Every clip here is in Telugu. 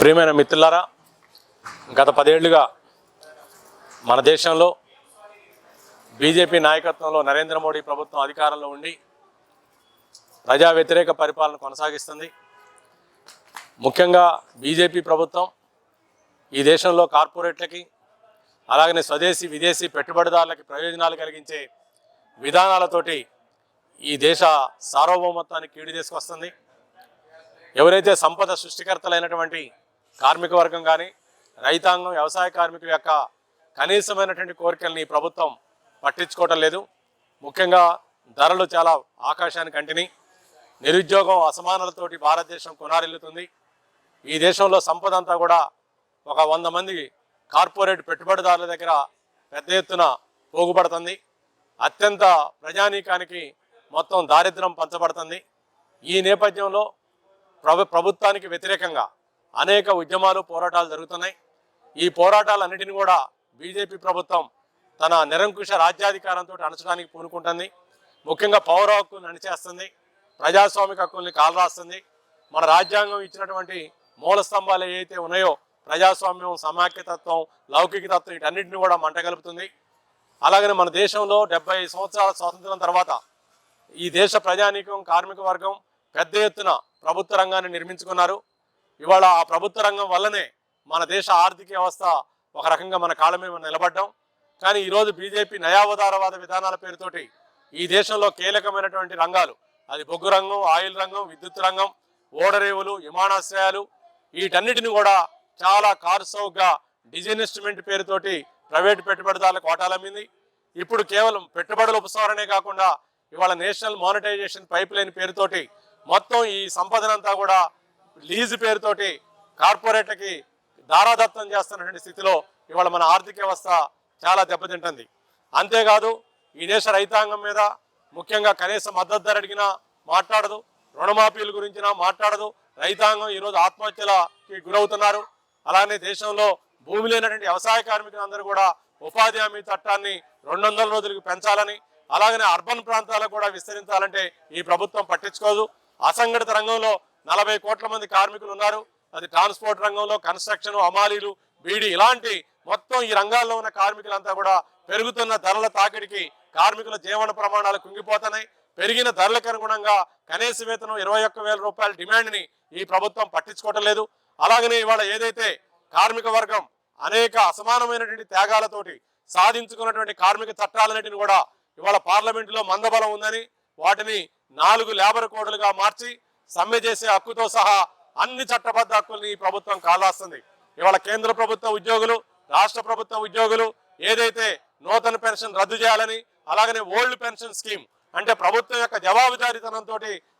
ప్రియమైన మిత్రులారా గత పదేళ్ళుగా మన దేశంలో బీజేపీ నాయకత్వంలో నరేంద్ర మోడీ ప్రభుత్వం అధికారంలో ఉండి ప్రజా వ్యతిరేక పరిపాలన కొనసాగిస్తుంది. ముఖ్యంగా బీజేపీ ప్రభుత్వం ఈ దేశంలో కార్పొరేట్లకి అలాగనే స్వదేశీ విదేశీ పెట్టుబడిదారులకి ప్రయోజనాలు కలిగించే విధానాలతోటి ఈ దేశ సార్వభౌమత్వాన్ని కీడు తీసుకొస్తుంది. ఎవరైతే సంపద సృష్టికర్తలైనటువంటి కార్మిక వర్గం కానీ రైతాంగం వ్యవసాయ కార్మికుల యొక్క కనీసమైనటువంటి కోరికల్ని ప్రభుత్వం పట్టించుకోవటం లేదు. ముఖ్యంగా ధరలు చాలా ఆకాశానికి అంటిని. నిరుద్యోగం అసమానాలతోటి భారతదేశం కొనారిల్లుతుంది. ఈ దేశంలో సంపద అంతా కూడా ఒక వంద మంది కార్పొరేట్ పెట్టుబడిదారుల దగ్గర పెద్ద ఎత్తున పోగుపడుతుంది. అత్యంత ప్రజానీకానికి మొత్తం దారిద్ర్యం పంచబడుతుంది. ఈ నేపథ్యంలో ప్రభు ప్రభుత్వానికి వ్యతిరేకంగా అనేక ఉద్యమాలు పోరాటాలు జరుగుతున్నాయి. ఈ పోరాటాలన్నిటిని కూడా బీజేపీ ప్రభుత్వం తన నిరంకుశ రాజ్యాధికారంతో అణచడానికి పూనుకుంటుంది. ముఖ్యంగా పౌర హక్కులను అణిచేస్తుంది. ప్రజాస్వామిక హక్కుల్ని కాలరాస్తుంది. మన రాజ్యాంగం ఇచ్చినటువంటి మూల స్తంభాలు ఏవైతే ఉన్నాయో ప్రజాస్వామ్యం సమాఖ్యతత్వం లౌకికతత్వం వీటన్నిటిని కూడా మంటగలుపుతుంది అలాగనే మన దేశంలో డెబ్బై సంవత్సరాల స్వాతంత్రం తర్వాత ఈ దేశ ప్రజానీకం కార్మిక వర్గం పెద్ద ఎత్తున ప్రభుత్వ రంగాన్ని నిర్మించుకున్నారు. ఇవాళ ఆ ప్రభుత్వ రంగం వల్లనే మన దేశ ఆర్థిక వ్యవస్థ ఒక రకంగా మన కాళ్ళ మీద నిలబడ్డాం. కానీ ఈరోజు బీజేపీ నయావతారవాద విధానాల పేరుతోటి ఈ దేశంలో కీలకమైనటువంటి రంగాలు అది బొగ్గు రంగం ఆయిల్ రంగం విద్యుత్ రంగం ఓడరేవులు విమానాశ్రయాలు వీటన్నిటిని కూడా చాలా కార్సౌగా డిజిన్వెస్ట్మెంట్ పేరుతోటి ప్రైవేట్ పెట్టుబడిదారులకు కోటాలమ్మింది ఇప్పుడు కేవలం పెట్టుబడుల ఉపసంహరణే కాకుండా ఇవాళ నేషనల్ మానిటైజేషన్ పైప్ లైన్ పేరుతోటి మొత్తం ఈ సంపదనంతా కూడా లీజు పేరుతోటి కార్పొరేట్లకి దారాదత్తం చేస్తున్నటువంటి స్థితిలో ఇవాళ మన ఆర్థిక వ్యవస్థ చాలా దెబ్బతింటుంది. అంతేకాదు ఈ దేశ రైతాంగం మీద ముఖ్యంగా కనీస మద్దతు ధర అడిగినా మాట్లాడదు రుణమాఫీల గురించినా మాట్లాడదు. రైతాంగం ఈరోజు ఆత్మహత్యలకి గురవుతున్నారు. అలానే దేశంలో భూమి లేనటువంటి వ్యవసాయ కార్మికులందరూ కూడా ఉపాధి హామీ చట్టాన్ని రెండు వందల రోజులకు పెంచాలని అలాగనే అర్బన్ ప్రాంతాలకు కూడా విస్తరించాలంటే ఈ ప్రభుత్వం పట్టించుకోదు. అసంఘటిత రంగంలో నలభై కోట్ల మంది కార్మికులు ఉన్నారు. అది ట్రాన్స్పోర్ట్ రంగంలో కన్స్ట్రక్షన్ అమాలీలు బీడీ ఇలాంటి మొత్తం ఈ రంగాల్లో ఉన్న కార్మికులంతా కూడా పెరుగుతున్న ధరల తాకిడికి కార్మికుల జీవన ప్రమాణాలు కుంగిపోతున్నాయి. పెరిగిన ధరలకు అనుగుణంగా కనీస వేతనం ఇరవై ఒక్క వేల రూపాయల డిమాండ్ని ఈ ప్రభుత్వం పట్టించుకోవటం లేదు. అలాగనే ఇవాళ ఏదైతే కార్మిక వర్గం అనేక అసమానమైనటువంటి త్యాగాలతోటి సాధించుకున్నటువంటి కార్మిక చట్టాలన్నిటిని కూడా ఇవాళ పార్లమెంటులో మందబలం ఉందని వాటిని నాలుగు లేబర్ కోడ్లుగా మార్చి సమ్మె చేసే హక్కుతో సహా అన్ని చట్టబద్ధ హక్కుల్ని ఈ ప్రభుత్వం కాలాస్తుంది. ఇవాళ కేంద్ర ప్రభుత్వ ఉద్యోగులు రాష్ట్ర ప్రభుత్వ ఉద్యోగులు ఏదైతే నూతన పెన్షన్ రద్దు చేయాలని అలాగనే ఓల్డ్ పెన్షన్ స్కీమ్ అంటే ప్రభుత్వం యొక్క జవాబుదారీతనంతో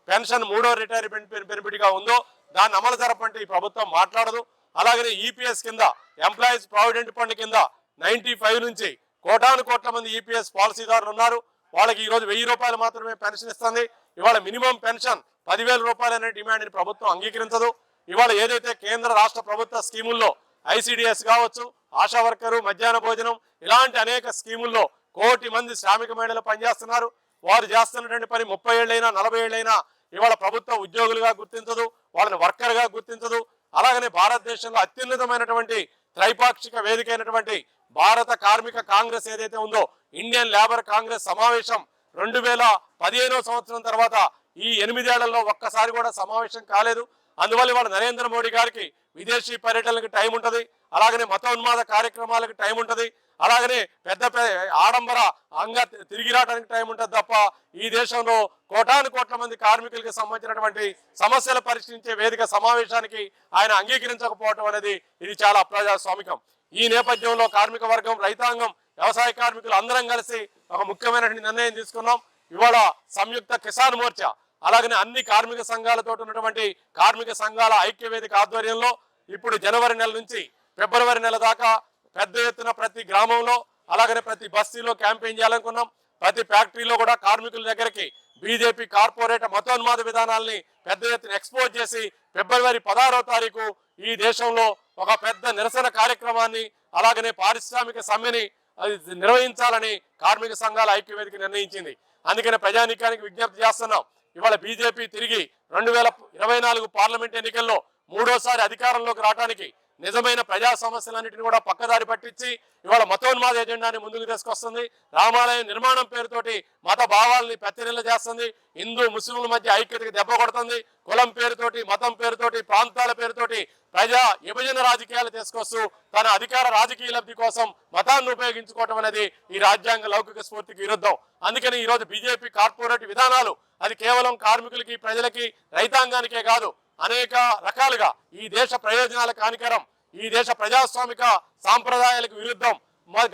పెన్షన్ మూడో రిటైర్మెంట్ బెనిఫిట్ ఉందో దాన్ని అమలు జరపంటే ఈ ప్రభుత్వం మాట్లాడదు. అలాగనే ఈపీఎస్ కింద ఎంప్లాయీస్ ప్రావిడెంట్ ఫండ్ కింద నైన్టీ ఫైవ్ నుంచి కోటాను కోట్ల మంది ఈపీఎస్ పాలసీదారులు ఉన్నారు. వాళ్ళకి ఈరోజు వెయ్యి రూపాయలు మాత్రమే పెన్షన్ ఇస్తుంది. ఇవాళ మినిమం పెన్షన్ పదివేల రూపాయలు అనే డిమాండ్ని ప్రభుత్వం అంగీకరించదు. ఇవాళ ఏదైతే కేంద్ర రాష్ట్ర ప్రభుత్వ స్కీముల్లో ఐసిడిఎస్ కావచ్చు ఆశా వర్కరు మధ్యాహ్న భోజనం ఇలాంటి అనేక స్కీముల్లో కోటి మంది శ్రామిక మహిళలు పనిచేస్తున్నారు. వారు చేస్తున్నటువంటి పని ముప్పై ఏళ్ళైనా నలభై ఏళ్ళైనా ఇవాళ ప్రభుత్వ ఉద్యోగులుగా గుర్తించదు వాళ్ళని వర్కర్గా గుర్తించదు. అలాగనే భారతదేశంలో అత్యున్నతమైనటువంటి త్రైపాక్షిక వేదిక అయినటువంటి భారత కార్మిక కాంగ్రెస్ ఏదైతే ఉందో ఇండియన్ లేబర్ కాంగ్రెస్ సమావేశం రెండు వేల పదిహేనో సంవత్సరం తర్వాత ఈ ఎనిమిదేళ్ళలో ఒక్కసారి కూడా సమావేశం కాలేదు. అందువల్ల ఇవాళ నరేంద్ర మోడీ గారికి విదేశీ పర్యటనలకు టైం ఉంటుంది అలాగనే మత ఉన్మాద కార్యక్రమాలకు టైం ఉంటుంది అలాగనే పెద్ద పెద్ద ఆడంబర అంగ తిరిగి రావడానికి టైం ఉంటుంది తప్ప ఈ దేశంలో కోటాను కోట్ల మంది కార్మికులకి సంబంధించినటువంటి సమస్యలు పరిశీలించే వేదిక సమావేశానికి ఆయన అంగీకరించకపోవటం అనేది ఇది చాలా అప్రజాస్వామికం. ఈ నేపథ్యంలో కార్మిక వర్గం రైతాంగం వ్యవసాయ కార్మికులు అందరం కలిసి ఒక ముఖ్యమైనటువంటి నిర్ణయం తీసుకున్నాం. ఇవాళ సంయుక్త కిసాన్ మోర్చా అలాగనే అన్ని కార్మిక సంఘాలతో ఉన్నటువంటి కార్మిక సంఘాల ఐక్య వేదిక ఆధ్వర్యంలో ఇప్పుడు జనవరి నెల నుంచి ఫిబ్రవరి నెల దాకా పెద్ద ఎత్తున ప్రతి గ్రామంలో అలాగనే ప్రతి బస్తీలో క్యాంపెయిన్ చేయాలనుకున్నాం. ప్రతి ఫ్యాక్టరీలో కూడా కార్మికుల దగ్గరికి బీజేపీ కార్పొరేట్ మతోన్మాద విధానాల్ని పెద్ద ఎత్తున ఎక్స్పోజ్ చేసి ఫిబ్రవరి పదహారవ తారీఖు ఈ దేశంలో ఒక పెద్ద నిరసన కార్యక్రమాన్ని అలాగనే పారిశ్రామిక సమ్మెని అది నిర్వహించాలని కార్మిక సంఘాల ఐక్యవేదిక నిర్ణయించింది. అందుకనే ప్రజానీకానికి విజ్ఞప్తి చేస్తున్నాం. ఇవాళ బీజేపీ తిరిగి రెండు వేల ఇరవై నాలుగు పార్లమెంట్ ఎన్నికల్లో మూడోసారి అధికారంలోకి రావడానికి నిజమైన ప్రజా సమస్యలన్నింటినీ కూడా పక్కదారి పట్టించి ఇవాళ మతోన్మాద ఎజెండాని ముందుకు తీసుకొస్తుంది. రామాలయం నిర్మాణం పేరుతోటి మత భావాల్ని పెత్తనిల్ల చేస్తుంది. హిందూ ముస్లింల మధ్య ఐక్యతకి దెబ్బ కొడుతుంది. కులం పేరుతోటి మతం పేరుతోటి ప్రాంతాల పేరుతోటి ప్రజా విభజన రాజకీయాలు తీసుకొస్తూ తన అధికార రాజకీయ లబ్ధి కోసం మతాన్ని ఉపయోగించుకోవటం అనేది ఈ రాజ్యాంగ లౌకిక స్ఫూర్తికి విరుద్ధం. అందుకని ఈరోజు బీజేపీ కార్పొరేట్ విధానాలు అది కేవలం కార్మికులకి ప్రజలకి రైతాంగానికే కాదు అనేక రకాలుగా ఈ దేశ ప్రయోజనాలకు హానికరం ఈ దేశ ప్రజాస్వామిక సాంప్రదాయాలకు విరుద్ధం.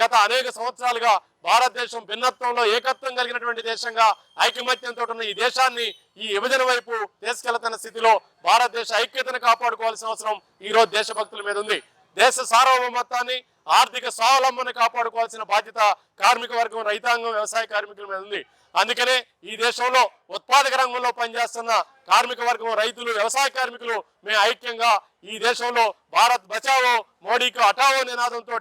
గత అనేక సంవత్సరాలుగా భారతదేశం భిన్నత్వంలో ఏకత్వం కలిగినటువంటి దేశంగా ఐకమత్యంతో ఉన్న ఈ దేశాన్ని ఈ విభజన వైపు తీసుకెళ్తున్న స్థితిలో భారతదేశ ఐక్యతను కాపాడుకోవాల్సిన అవసరం ఈరోజు దేశభక్తుల మీద ఉంది. దేశ సార్వభౌమత్వాన్ని ఆర్థిక స్వావలంబన కాపాడుకోవాల్సిన బాధ్యత కార్మిక వర్గం రైతాంగం వ్యవసాయ కార్మికుల మీద ఉంది. అందుకనే ఈ దేశంలో ఉత్పాదక రంగంలో పనిచేస్తున్న కార్మిక వర్గం రైతులు వ్యవసాయ కార్మికులు మేము ఐక్యంగా ఈ దేశంలో భారత్ బచావో మోడీకి అటావో నినాదంతో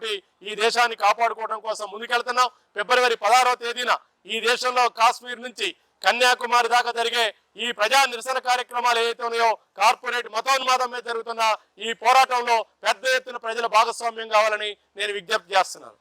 ఈ దేశాన్ని కాపాడుకోవడం కోసం ముందుకెళ్తున్నాం. ఫిబ్రవరి పదహారవ తేదీన ఈ దేశంలో కాశ్మీర్ నుంచి కన్యాకుమారి దాకా జరిగే ఈ ప్రజా నిరసన కార్యక్రమాలు ఏవైతే ఉన్నాయో కార్పొరేట్ మతోన్మాదం మీద జరుగుతున్న ఈ పోరాటంలో పెద్ద ఎత్తున ప్రజల భాగస్వామ్యం కావాలని నేను విజ్ఞప్తి చేస్తున్నాను.